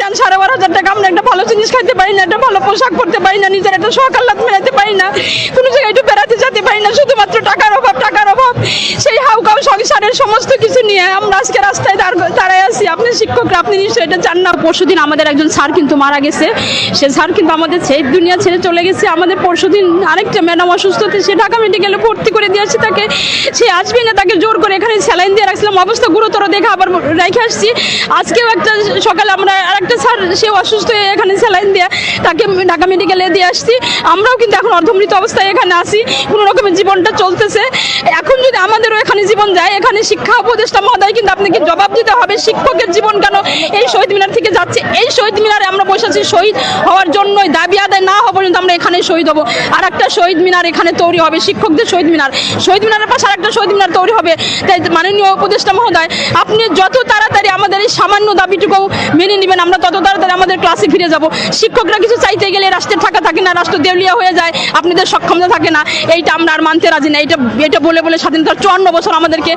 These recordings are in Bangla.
দেন সাড়ে বারো হাজার টাকা, আমরা একটা ভালো জিনিস খাইতে পারি না, একটা ভালো পোশাক পরতে পারি না, নিজের একটা শখ আহ্লাদ মেলাতে পারি না, কোনো জায়গায় একটু বেড়াতে যেতে পারি না, শুধুমাত্র টাকার হাউকাউ সমস্ত কিছু নিয়ে আমরা আজকে রাস্তায় দাঁড় দাঁড়ায় আছি। আপনি শিক্ষকরা, আপনি নিশ্চয়ই এটা জান না। পরশুদিন আমাদের একজন স্যার কিন্তু মারা গেছে। সে স্যার কিন্তু আমাদের ছেড়ে, দুনিয়া ছেড়ে চলে গেছে। আমাদের পরশুদিন আরেকটা ম্যাডাম অসুস্থ সে ঢাকা মেডিকেলে ভর্তি করে দিয়েছে তাকে। সে আসবে না, তাকে জোর করে এখানে স্যালাইন দিয়ে রাখছিলাম। অবস্থা গুরুতর দেখে আবার রেখে আসছি। আজকেও একটা সকালে আমরা আরেকটা স্যার, সেও অসুস্থ হয়ে এখানে স্যালাইন দিয়ে তাকে ঢাকা মেডিকেলে দিয়ে আসছি। আমরাও কিন্তু এখন অর্ধমৃত অবস্থায় এখানে আসি কোনো রকমের জীবনটা চলতেছে। এখন যদি আমাদেরও এখানে জীবন যায়, এখানে শিক্ষা উপদেষ্টা মহোদয় কিন্তু আপনাকে জবাব দিতে হবে, শিক্ষকের জীবন কেন এই শহীদ মিনার থেকে যাচ্ছে? এই শহীদ মিনারে আমরা বসে আছি, শহীদ হওয়ার জন্যই দাবি আদায় না হওয়া পর্যন্ত আমরা এখানে শহীদ হব। আর একটা শহীদ মিনার এখানে তৈরি হবে, শিক্ষকদের শহীদ মিনার। শহীদ মিনারের পাশে আর একটা শহীদ মিনার তৈরি হবে। তাই মাননীয় উপদেষ্টা মহোদয়, আপনি যত তাড়াতাড়ি আমাদের এই সামান্য দাবিটুকু মেনে নেবেন। আমরা তত তাড়াতাড়ি আমাদের ক্লাসে ফিরে যাব। শিক্ষকরা কিছু চাইতে গেলে রাষ্ট্রের থাকা থাকে না, রাষ্ট্র দেউলিয়া হয়ে যায়, আপনাদের সক্ষমতা থাকে না। এইটা আমরা আর মানতে রাজি না। এটা এটা বলে বলে স্বাধীনতার চুয়ান্ন বছর আমাদেরকে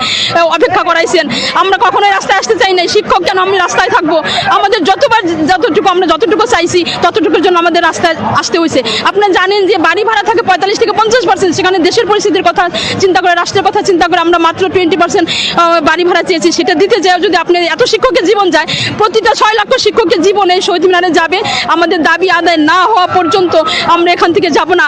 অপেক্ষা করাইছেন। আমরা কখনোই রাস্তায় আসতে চাই না শিক্ষক কেন আমি রাস্তায় থাকব? আমাদের যতবার যতটুকু আমরা যতটুকু চাইছি, ততটুকুর জন্য আমাদের রাস্তায় আসতে হয়েছে আপনারা জানেন যে বাড়ি ভাড়া থাকে পঁয়তাল্লিশ থেকে পঞ্চাশ পার্সেন্ট সেখানে দেশের পরিস্থিতির কথা চিন্তা করে, রাষ্ট্রের কথা চিন্তা করে আমরা মাত্র টোয়েন্টি পার্সেন্ট বাড়ি ভাড়া চেয়েছি। সেটা দিতে যেও যদি আপনি এত শিক্ষকের জীবন যায় প্রতিটা ছয় লক্ষ শিক্ষকের জীবন এই শহীদ মিনারে যাবে। আমাদের দাবি আদায় না হওয়া পর্যন্ত আমরা এখান থেকে যাব না।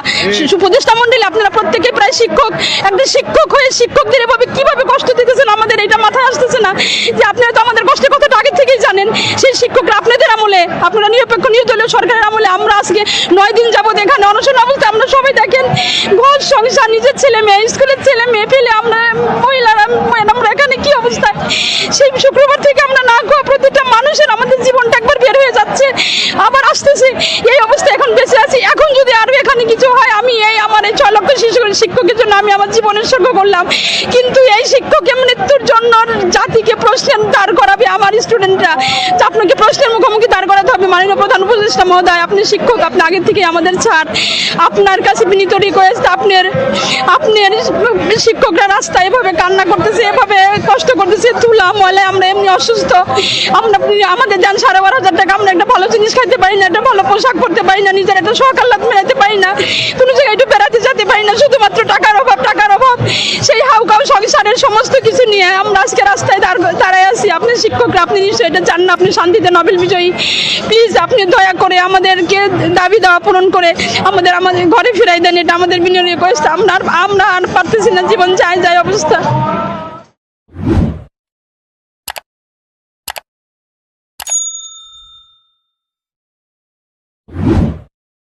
উপদেষ্টা মন্ডলী আপনারা প্রত্যেকে প্রায় শিক্ষক একটা শিক্ষক হয়ে শিক্ষকদের এভাবে কীভাবে কষ্ট দিতেছেন আমাদের এটা মাথায় আসতেছে না। যে আপনারা তো আমাদের কষ্টের কথাটা আগে থেকেই জানেন সেই শিক্ষকরা আপনাদের আমলে আপনারা নিরপেক্ষ নির্দলীয় সরকারের আমলে আমরা আজকে নয় দিন যাবত এখানে অনশন অবস্থা আমরা সবাই দেখেন ঘর সংসার নিজের ছেলে মেয়ে স্কুলের ছেলে মেয়ে ফেলে আমরা মহিলারা ম্যাডামরা এখানে কি অবস্থায় সেই শুক্রবার থেকে আমরা না খাওয়া প্রতিটা মানুষের আমাদের জীবনটা একবার বের হয়ে আবার আসতেছে। এই অবস্থা এখন বেঁচে আছি। এখন যদি আরও এখানে কিছু হয় আমি আমার এই ছয় লক্ষ শিশু, শিক্ষকের জন্য আমি আমার জীবনের সঙ্গ করলাম। কিন্তু এই শিক্ষকের মৃত্যুর জন্য জাতিকে প্রশ্নের দাঁড় করাবে, আমার স্টুডেন্টরা আপনাকে প্রশ্নের মুখোমুখি দাঁড় করাতে হবে, মাননীয় প্রধান উপদেষ্টা মহোদয়, আপনি শিক্ষক, আপনি আগে থেকে আমাদের ছাড়। আপনার কাছে বিনীত রিকোয়েস্ট আপনার আপনার শিক্ষকরা রাস্তায় এভাবে কান্না করতেছে, এভাবে কষ্ট করতেছে তুলা ময়লা, আমরা এমনি অসুস্থ। আমরা আমাদের দেন সাড়ে বারো হাজার টাকা, আমরা একটা ভালো জিনিস খাইতে পারি না, একটা ভালো পোশাক পরতে পারি না, নিজের একটা আহ্লাদ মেলাতে পারি না। যেতে পারি না, শুধুমাত্র টাকার অভাব টাকার অভাব। সেই হাউকাউ সংসারের সমস্ত কিছু নিয়ে আমরা আজকে রাস্তায় দাঁড় দাঁড়ায় আছি। আপনি শিক্ষকরা, আপনি নিশ্চয়ই এটা চান না, আপনি শান্তিতে নবেল বিজয়ী। প্লিজ, আপনি দয়া করে আমাদেরকে দাবি দেওয়া পূরণ করে আমাদের আমাদের ঘরে ফিরাই দেন, এটা আমাদের বিনিয়োগ আমরা আমরা আর পারতেছি না, জীবন যায় যায় অবস্থা।